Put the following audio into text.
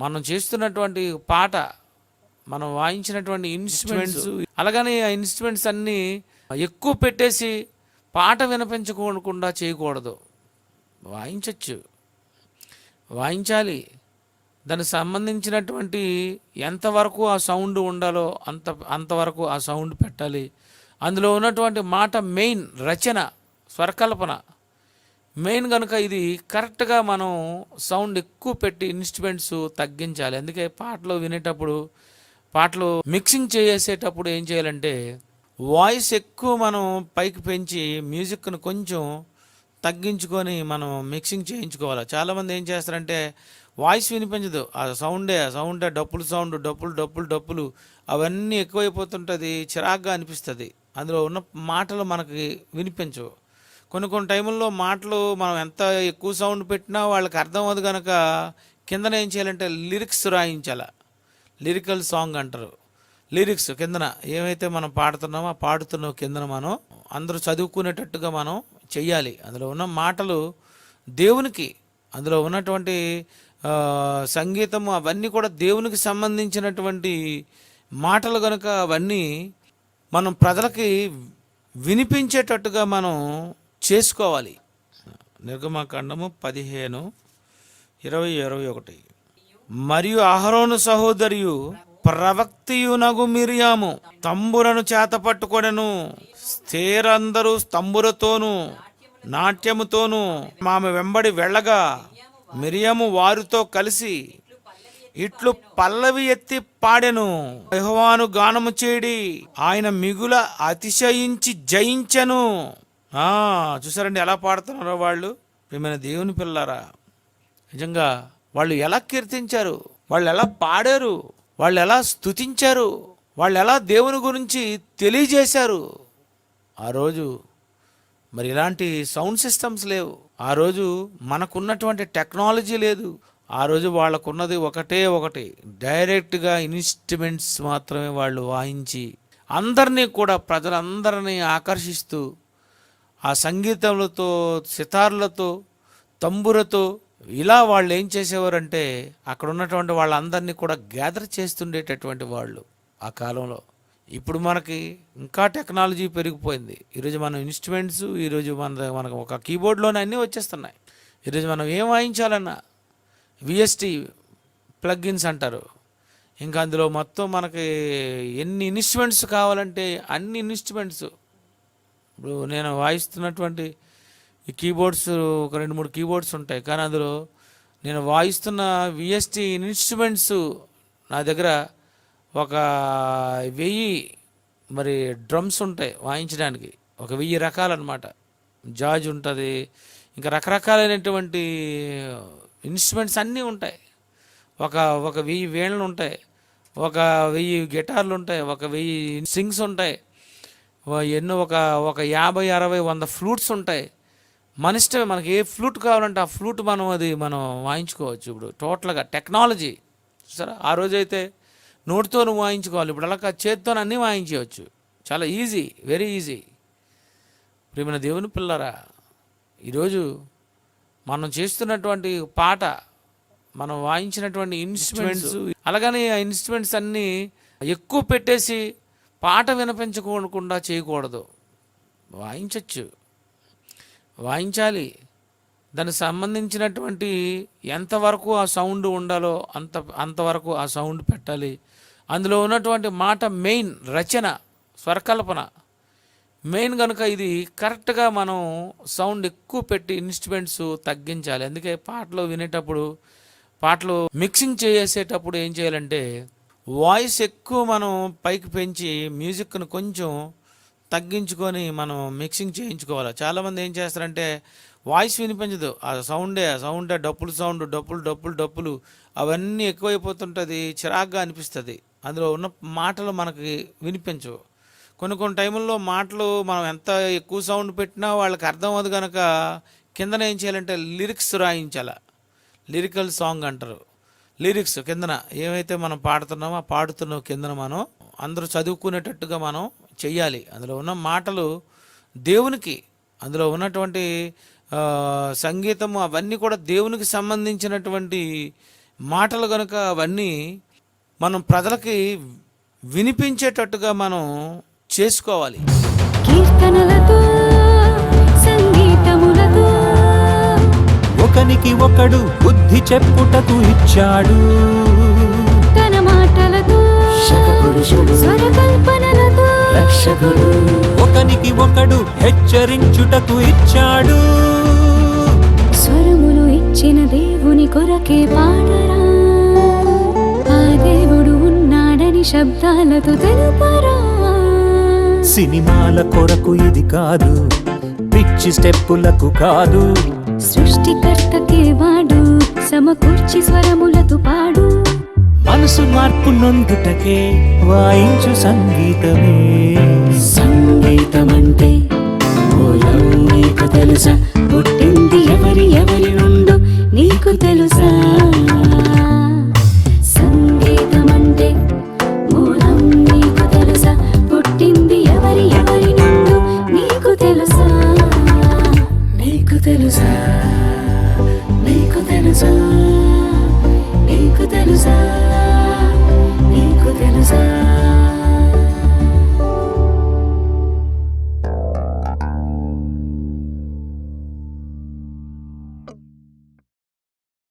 మనం చేస్తున్నటువంటి పాట మనం వాయించినటువంటి ఇన్స్ట్రుమెంట్స్ అలాగని ఆ ఇన్స్ట్రుమెంట్స్ అన్నీ ఎక్కువ పెట్టేసి పాట వినిపించకుండా చేయకూడదు. వాయించవచ్చు వాయించాలి. దానికి సంబంధించినటువంటి ఎంతవరకు ఆ సౌండ్ ఉండాలో అంత అంతవరకు ఆ సౌండ్ పెట్టాలి. అందులో ఉన్నటువంటి మాట మెయిన్ రచన స్వరకల్పన. మెయిన్ కనుక ఇది కరెక్ట్గా మనం సౌండ్ ఎక్కువ పెట్టి ఇన్స్ట్రుమెంట్స్ తగ్గించాలి. అందుకే పాటలు వినేటప్పుడు పాటలు మిక్సింగ్ చేసేటప్పుడు ఏం చేయాలంటే వాయిస్ ఎక్కువ మనం పైకి పెంచి మ్యూజిక్ను కొంచెం తగ్గించుకొని మనం మిక్సింగ్ చేయించుకోవాలి. చాలామంది ఏం చేస్తారంటే వాయిస్ వినిపించదు. ఆ సౌండే ఆ సౌండే డప్పులు సౌండ్ డప్పులు డప్పులు డప్పులు అవన్నీ ఎక్కువైపోతుంటుంది చిరాగ్గా అనిపిస్తుంది. అందులో ఉన్న మాటలు మనకి వినిపించవు. కొన్ని కొన్ని టైముల్లో మాటలు మనం ఎంత ఎక్కువ సౌండ్ పెట్టినా వాళ్ళకి అర్థం అవ్వదు కనుక కిందన ఏం చేయాలంటే లిరిక్స్ రాయించాల. లిరికల్ సాంగ్ అంటారు. లిరిక్స్ కిందన ఏమైతే మనం పాడుతున్నామో ఆ పాడుతున్న కిందన మనం అందరూ చదువుకునేటట్టుగా మనం చెయ్యాలి. అందులో ఉన్న మాటలు దేవునికి అందులో ఉన్నటువంటి సంగీతం సంగీతము అవన్నీ కూడా దేవునికి సంబంధించినటువంటి మాటలు కనుక అవన్నీ మనం ప్రజలకి వినిపించేటట్టుగా మనం చేసుకోవాలి. నిర్గమకాండము పదిహేను ఇరవై ఇరవై ఒకటి. మరియు అహరోను సహోదరియు ప్రవక్తియునగు మిరియాము తంబురను చేత పట్టుకొనెను. స్థిరందరూ తంబురతోను నాట్యముతోను ఆమె వెంబడి వెళ్ళగా మిరియము వారితో కలిసి ఇట్లు పల్లవి ఎత్తి పాడెను. యెహోవాను గానము చేడి ఆయన మిగుల అతిశయించి జయించెను. చూసారండి ఎలా పాడుతున్నారో వాళ్ళు? ప్రియమైన దేవుని పిల్లరా నిజంగా వాళ్ళు ఎలా కీర్తించారు? వాళ్ళు ఎలా పాడారు? వాళ్ళు ఎలా స్తుతించారు? వాళ్ళు ఎలా దేవుని గురించి తెలియజేశారు? ఆ రోజు మరి ఇలాంటి సౌండ్ సిస్టమ్స్ లేవు. ఆ రోజు మనకున్నటువంటి టెక్నాలజీ లేదు. ఆ రోజు వాళ్ళకున్నది ఒకటే ఒకటి. డైరెక్ట్గా ఇన్స్ట్రుమెంట్స్ మాత్రమే వాళ్ళు వాయించి అందరినీ కూడా ప్రజలందరినీ ఆకర్షిస్తూ ఆ సంగీతములతో సితార్లతో తంబురతో ఇలా వాళ్ళు ఏం చేసేవారంటే అక్కడ ఉన్నటువంటి వాళ్ళందరినీ కూడా గ్యాదర్ చేస్తుండేటటువంటి వాళ్ళు ఆ కాలంలో. ఇప్పుడు మనకి ఇంకా టెక్నాలజీ పెరిగిపోయింది. ఈరోజు మనం ఇన్స్ట్రుమెంట్స్ ఈరోజు మన మనకు ఒక కీబోర్డ్లోనే అన్నీ వచ్చేస్తున్నాయి. ఈరోజు మనం ఏం వాయించాలన్నా? విఎస్టీ ప్లగ్గిన్స్ అంటారు. ఇంకా అందులో మొత్తం మనకి ఎన్ని ఇన్స్ట్రుమెంట్స్ కావాలంటే అన్ని ఇన్స్ట్రుమెంట్స్ ఇప్పుడు నేను వాయిస్తున్నటువంటి ఈ కీబోర్డ్స్ ఒక రెండు మూడు కీబోర్డ్స్ ఉంటాయి. కానీ అందులో నేను వాయిస్తున్న విఎస్టీ ఇన్స్ట్రుమెంట్స్ నా దగ్గర ఒక వెయ్యి మరి డ్రమ్స్ ఉంటాయి వాయించడానికి. ఒక వెయ్యి రకాలన్నమాట. జాజ్ ఉంటుంది. ఇంకా రకరకాలైనటువంటి ఇన్స్ట్రుమెంట్స్ అన్నీ ఉంటాయి. ఒక ఒక వెయ్యి వేణులు ఉంటాయి. ఒక వెయ్యి గిటార్లు ఉంటాయి. ఒక వెయ్యి సింగ్స్ ఉంటాయి. ఎన్నో ఒక ఒక యాభై అరవై వంద ఫ్లూట్స్ ఉంటాయి. మన ఇష్టమే మనకి ఏ ఫ్లూట్ కావాలంటే ఆ ఫ్లూట్ మనం అది మనం వాయించుకోవచ్చు. ఇప్పుడు టోటల్గా టెక్నాలజీ సరే ఆ రోజైతే నోటితో వాయించుకోవాలి. ఇప్పుడు అలా చేత్తో అన్నీ వాయించవచ్చు చాలా ఈజీ వెరీ ఈజీ. ప్రియమైన దేవుని పిల్లరా ఈరోజు మనం చేస్తున్నటువంటి పాట మనం వాయించినటువంటి ఇన్స్ట్రుమెంట్స్ అలాగని ఆ ఇన్స్ట్రుమెంట్స్ అన్నీ ఎక్కువ పెట్టేసి పాట వినిపించుకోకుండా చేయకూడదు. వాయించచ్చు. వాయించాలి. దానికి సంబంధించినటువంటి ఎంతవరకు ఆ సౌండ్ ఉండాలో అంత అంతవరకు ఆ సౌండ్ పెట్టాలి. అందులో ఉన్నటువంటి మాట మెయిన్ రచన స్వరకల్పన. మెయిన్ కనుక ఇది కరెక్ట్గా మనం సౌండ్ ఎక్కువ పెట్టి ఇన్స్ట్రుమెంట్స్ తగ్గించాలి. అందుకే పాటలు వినేటప్పుడు పాటలు మిక్సింగ్ చేసేటప్పుడు ఏం చేయాలంటే వాయిస్ ఎక్కువ మనం పైకి పెంచి మ్యూజిక్ను కొంచెం తగ్గించుకొని మనం మిక్సింగ్ చేయించుకోవాలి. చాలామంది ఏం చేస్తారంటే వాయిస్ వినిపించదు. ఆ సౌండే ఆ సౌండే డప్పులు సౌండ్ డప్పులు డప్పులు డప్పులు అవన్నీ ఎక్కువైపోతుంటుంది చిరాగ్గా అనిపిస్తుంది. అందులో ఉన్న మాటలు మనకి వినిపించవు. కొన్ని కొన్ని టైముల్లో మాటలు మనం ఎంత ఎక్కువ సౌండ్ పెట్టినా వాళ్ళకి అర్థం అవ్వదు కనుక కిందన ఏం చేయాలంటే లిరిక్స్ రాయించాల. లిరికల్ సాంగ్ అంటారు. లిరిక్స్ కిందన ఏమైతే మనం పాడుతున్నామో ఆ పాడుతున్న కిందన మనం అందరూ చదువుకునేటట్టుగా మనం చెయ్యాలి. అందులో ఉన్న మాటలు దేవునికి అందులో ఉన్నటువంటి సంగీతము అవన్నీ కూడా దేవునికి సంబంధించినటువంటి మాటలు కనుక అవన్నీ మనం ప్రజలకి వినిపించేటట్టుగా మనం చేసుకోవాలి. కీర్తనలతో ఒకనికి ఒకడు బుద్ధి చెప్పుటకు ఇచ్చాడు. తన మాటలతో ఒకనికి ఒకడు హెచ్చరించుటకు ఇచ్చాడు. స్వరములు ఇచ్చిన దేవుని కొరకే పాడరా. ఆ దేవుడు ఉన్నాడని శబ్దాలతో తెలుపరా. సినిమాల కొరకు ఇది కాదు. పిచ్చి స్టెప్పులకు కాదు. సృష్టికర్తకే వాడు సమకూర్చి స్వరములతో పాడు. మనసు మార్పు నొందుటకే వాయించు సంగీతమే. సంగీతమంటే తెలుసా?